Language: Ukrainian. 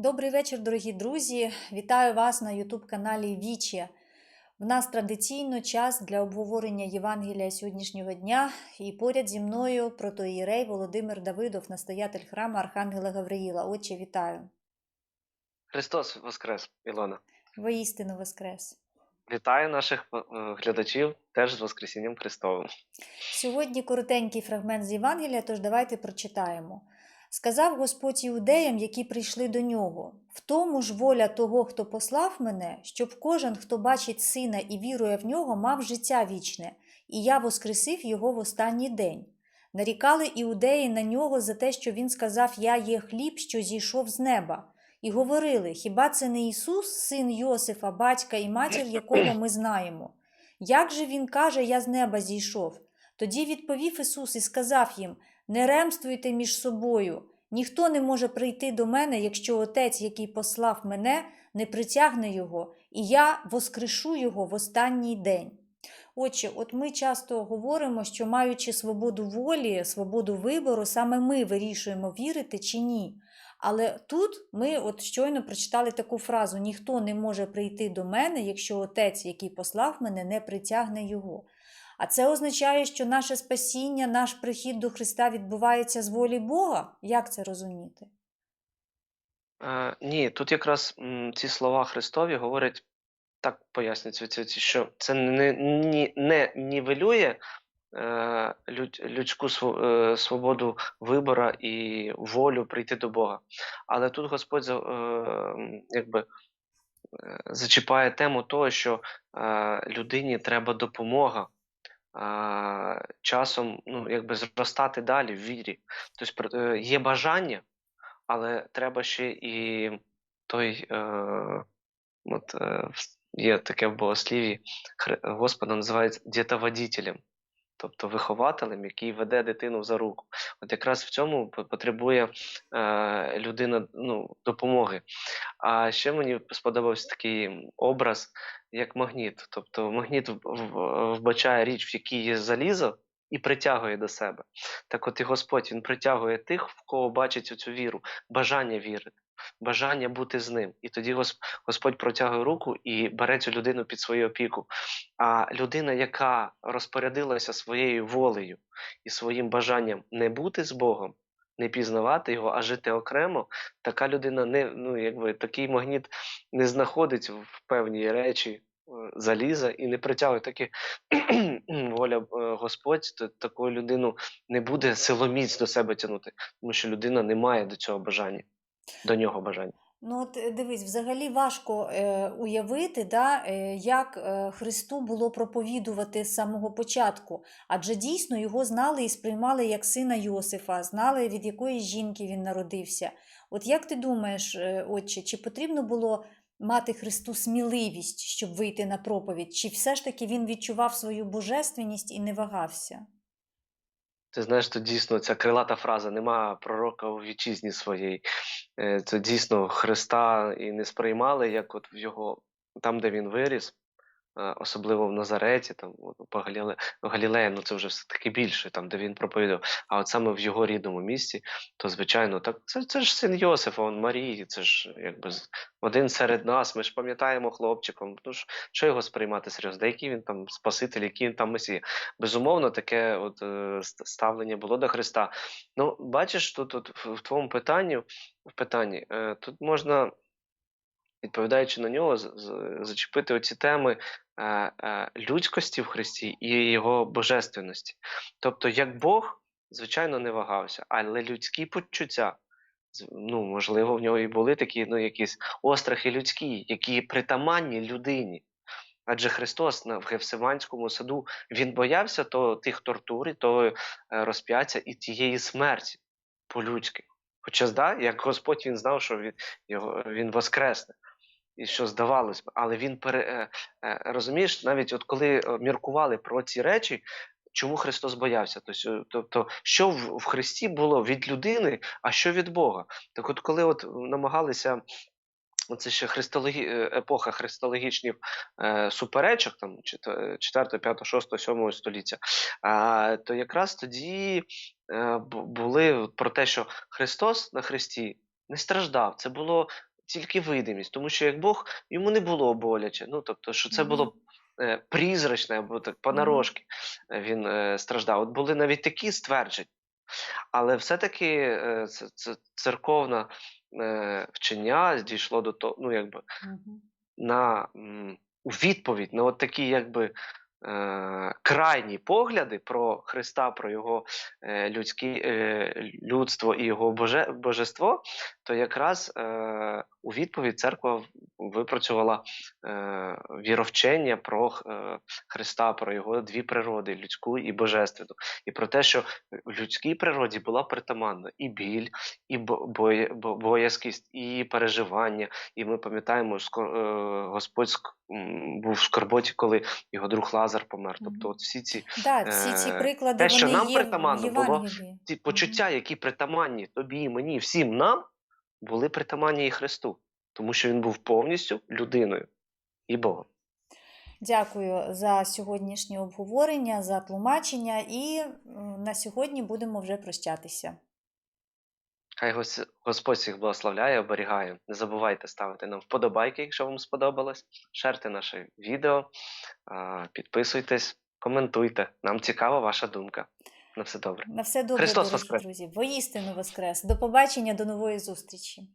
Добрий вечір, дорогі друзі! Вітаю вас на Ютуб-каналі Вічі. В нас традиційно час для обговорення Євангелія сьогоднішнього дня. І поряд зі мною протоїрей Володимир Давидов, настоятель храму Архангела Гавриїла. Отче, вітаю! Христос Воскрес, Ілона. Воістину Воскрес! Вітаю наших е, глядачів теж з Воскресінням Христовим. Сьогодні коротенький фрагмент з Євангелія, тож давайте прочитаємо. Сказав Господь іудеям, які прийшли до нього: В тому ж воля того, хто послав мене, щоб кожен, хто бачить сина і вірує в нього, мав життя вічне, і я воскресив його в останній день. Нарікали іудеї на нього за те, що він сказав: Я є хліб, що зійшов з неба. І говорили: Хіба це не Ісус, син Йосифа, батька і матір, якого ми знаємо? Як же він каже, я з неба зійшов? Тоді відповів Ісус і сказав їм: Не ремствуйте між собою. Ніхто не може прийти до мене, якщо Отець, який послав мене, не притягне його, і я воскрешу його в останній день. Отже, от ми часто говоримо, що маючи свободу волі, свободу вибору, саме ми вирішуємо, вірити чи ні. Але тут ми от щойно прочитали таку фразу: ніхто не може прийти до мене, якщо отець, який послав мене, не притягне його. А це означає, що наше спасіння, наш прихід до Христа відбувається з волі Бога. Як це розуміти? Е, ні, тут якраз м, ці слова Христові говорять, так пояснюють святці, що це не, не, не нівелює е, людь, людську е, свободу вибора і волю прийти до Бога. Але тут Господь е, якби, е, зачіпає тему того, що е, людині треба допомога. Часом ну, якби зростати далі в вірі. Тобто е, є бажання, але треба ще і той, е, от, е, є таке в богослів'ї, Господа називають дітоводітелем, тобто вихователем, який веде дитину за руку. От якраз в цьому потребує е, людина ну, допомоги. А ще мені сподобався такий образ, як магніт. Тобто магніт вбачає річ, в якій є залізо, і притягує до себе. Так от і Господь Він притягує тих, в кого бачить цю віру, бажання вірити, бажання бути з ним. І тоді Гос- Господь протягує руку і бере цю людину під свою опіку. А людина, яка розпорядилася своєю волею і своїм бажанням не бути з Богом, не пізнавати його, а жити окремо, така людина не ну, якби такий магніт не знаходить в певній речі е, заліза і не притягує таки воля е, Господь, то таку людину не буде силоміць до себе тягнути, тому що людина не має до цього бажання, до нього бажання. Ну, от е, дивись, взагалі важко е, уявити, да, е, як е, Христу було проповідувати з самого початку, адже дійсно його знали і сприймали як сина Йосифа, знали, від якої жінки він народився. От як ти думаєш, е, отче, чи потрібно було мати Христу сміливість, щоб вийти на проповідь, чи все ж таки він відчував свою божественність і не вагався? Ти знаєш, то дійсно ця крилата фраза нема пророка у вітчизні своєї. Е, Це дійсно Христа і не сприймали, як от в його там, де він виріс, особливо в Назареті, там по Галіле, Галілеї, ну це вже все таки більше, там, де він проповідав. А от саме в його рідному місті, то звичайно, так це, це ж син Йосифа, он Марії, це ж якби один серед нас. Ми ж пам'ятаємо хлопчиком. Ну ж що його сприймати серйозно? Який він там спаситель, який він там месія? Безумовно, таке от е, ставлення було до Христа. Ну, бачиш, тут, в в твоєму питанні, в питанні, е, тут можна, відповідаючи на нього, зачепити оці теми е, е, людськості в Христі і його божественності. Тобто, як Бог, звичайно, не вагався, але людські почуття. Ну, можливо, в нього і були такі ну, якісь острахи людські, які притаманні людині. Адже Христос в Гефсиманському саду він боявся то тих тортур, того е, розп'яття і тієї смерті по-людськи. Хоча, да, як Господь він знав, що він, його, він воскресне, і що здавалось б, але він пере, е, е, розумієш, навіть от коли е, міркували про ці речі, чому Христос боявся? Тобто, е, що в, Христі було від людини, а що від Бога? Так от коли от намагалися це ще христологі... е, епоха христологічних е, суперечок, там 4, 5, 6, 7 століття, а, то якраз тоді е, були про те, що Христос на Христі не страждав. Це було тільки видимість, тому що як Бог йому не було боляче. Ну тобто, що це було е, призрачне або так понарошки е, він е, страждав. От були навіть такі ствердження. Але все-таки е, це, це церковне е, вчення дійшло до того, ну якби на м, у відповідь на от такі, якби. Е, крайні погляди про Христа, про його е, людські, е, людство і його боже, божество, то якраз у відповідь церква випрацювала е, віровчення про е, Христа, про його дві природи людську і божественну, і про те, що в людській природі була притаманна і біль, і боє- боязкість, і переживання. І ми пам'ятаємо, е, Господь ск- був в скорботі, коли його друг Лазар помер. Тобто, от всі ці Да, всі ці Е, приклади те, що вони нам є в було ці почуття, які притаманні тобі, і мені, всім нам, були притаманні і Христу, тому що він був повністю людиною і Богом. Дякую за сьогоднішнє обговорення, за тлумачення, і на сьогодні будемо вже прощатися. Хай Господь всіх благословляє, оберігає. Не забувайте ставити нам вподобайки, якщо вам сподобалось. Шерте наше відео, підписуйтесь, коментуйте. Нам цікава ваша думка. На все добре. На все добре, Христос дорогі воскрес! друзі. Воістину воскрес. До побачення, до нової зустрічі.